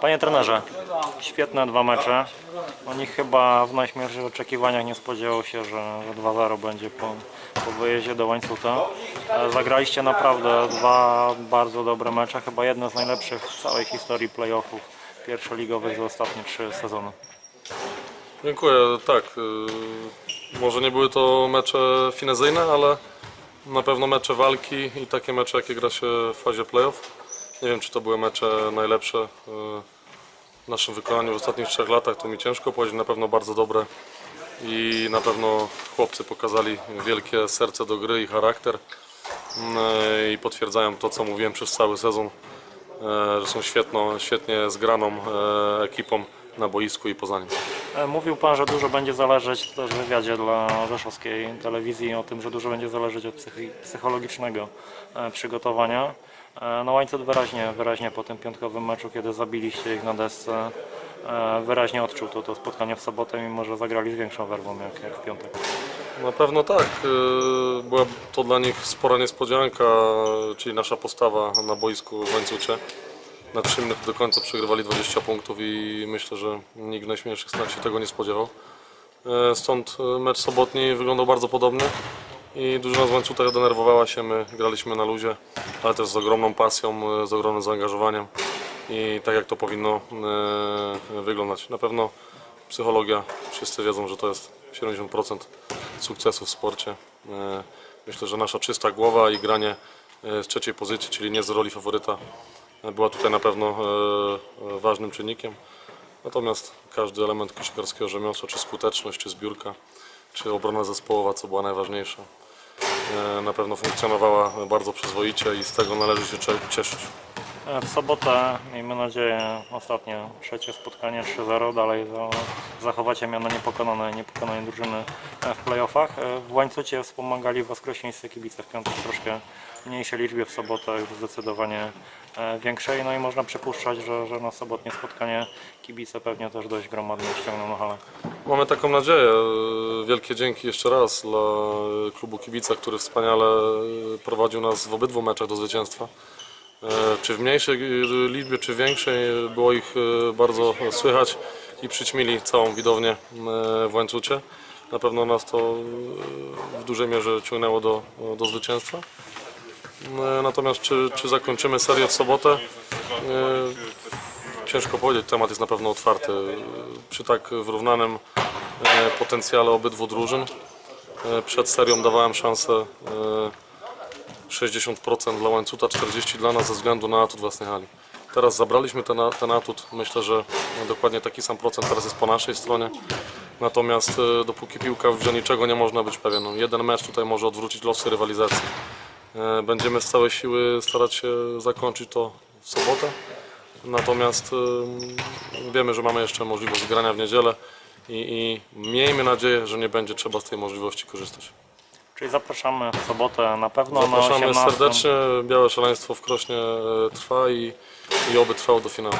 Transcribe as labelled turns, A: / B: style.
A: Panie trenerze, świetne dwa mecze. No nikt chyba w najśmielszych oczekiwaniach nie spodziewał się, że, że 2-0 będzie po, po wyjeździe do łańcucha. E, Zagraliście naprawdę dwa bardzo dobre mecze, chyba jedne z najlepszych w całej historii playoffów pierwszoligowych za ostatnie trzy sezony.
B: Dziękuję, tak. y, Może nie były to mecze finezyjne, ale na pewno mecze walki i takie mecze, jakie gra się w fazie playoff. Nie wiem, czy to były mecze najlepsze y, w naszym wykonaniu w ostatnich trzech latach, to mi ciężko powiedzieć, na pewno bardzo dobre i na pewno chłopcy pokazali wielkie serce do gry i charakter y, i potwierdzają to, co mówiłem przez cały sezon, y, że są świetną, świetnie zgraną ekipą na boisku i poza nim.
A: E, Mówił Pan, że dużo będzie zależeć też w wywiadzie dla rzeszowskiej telewizji o tym, że dużo będzie zależeć od psychologicznego e, przygotowania. E, No łańcuch wyraźnie, wyraźnie po tym piątkowym meczu, kiedy zabiliście ich na desce, e, wyraźnie odczuł to, to spotkanie w sobotę, mimo że zagrali z większą werwą jak, w piątek.
B: Na pewno tak. Yy, Była to dla nich spora niespodzianka, czyli nasza postawa na boisku w łańcucie. Na 3 minuty do końca przegrywali 20 punktów i myślę, że nikt w najśmielszych snach się tego nie spodziewał. Stąd mecz sobotni wyglądał bardzo podobny i drużyna z łańcucha denerwowała się. My graliśmy na luzie, ale też z ogromną pasją, yy, z ogromnym zaangażowaniem i tak jak to powinno yy, wyglądać. Na pewno psychologia, wszyscy wiedzą, że to jest 70% sukcesu w sporcie. E, Myślę, że nasza czysta głowa i granie e, z trzeciej pozycji, czyli nie z roli faworyta, e, była tutaj na pewno e, e, ważnym czynnikiem. Natomiast każdy element koszykarskiego rzemiosła, czy skuteczność, czy zbiórka, czy obrona zespołowa, co była najważniejsza, e, na pewno funkcjonowała bardzo przyzwoicie i z tego należy się cieszyć.
A: E, W sobotę, miejmy nadzieję, ostatnie trzecie spotkanie 3-0. Dalej za, zachowacie miano niepokonanej, niepokonanej drużyny e, w playoffach. W łańcucie wspomagali Was krośnieńscy kibice w piątek troszkę mniejszej liczbie, w sobotę już zdecydowanie większej. No i można przypuszczać, że, że na sobotnie spotkanie kibice pewnie też dość gromadnie ściągną na halę.
B: Mamy taką nadzieję. Wielkie dzięki jeszcze raz dla klubu kibica, który wspaniale prowadził nas w obydwu meczach do zwycięstwa. E, Czy w mniejszej liczbie, czy większej, było ich e, bardzo słychać i przyćmili całą widownię e, w łańcucie. Na pewno nas to w dużej mierze ciągnęło do, do zwycięstwa. Natomiast czy, czy zakończymy serię w sobotę? E, Ciężko powiedzieć, temat jest na pewno otwarty. Przy tak wyrównanym e, potencjale obydwu drużyn e, przed serią dawałem szansę e, 60% dla łańcucha, 40% dla nas ze względu na atut własnej hali. Teraz zabraliśmy ten, ten atut. Myślę, że dokładnie taki sam procent teraz jest po naszej stronie. Natomiast e, dopóki piłka w niczego nie można być pewien. No, jeden mecz tutaj może odwrócić losy rywalizacji. E, Będziemy z całej siły starać się zakończyć to w sobotę. Natomiast wiemy, że mamy jeszcze możliwość grania w niedzielę i, i miejmy nadzieję, że nie będzie trzeba z tej możliwości korzystać.
A: Czyli zapraszamy w sobotę na pewno
B: Zapraszamy
A: na 18.
B: serdecznie. Białe szaleństwo w Krośnie e, trwa i, i oby trwało do finału.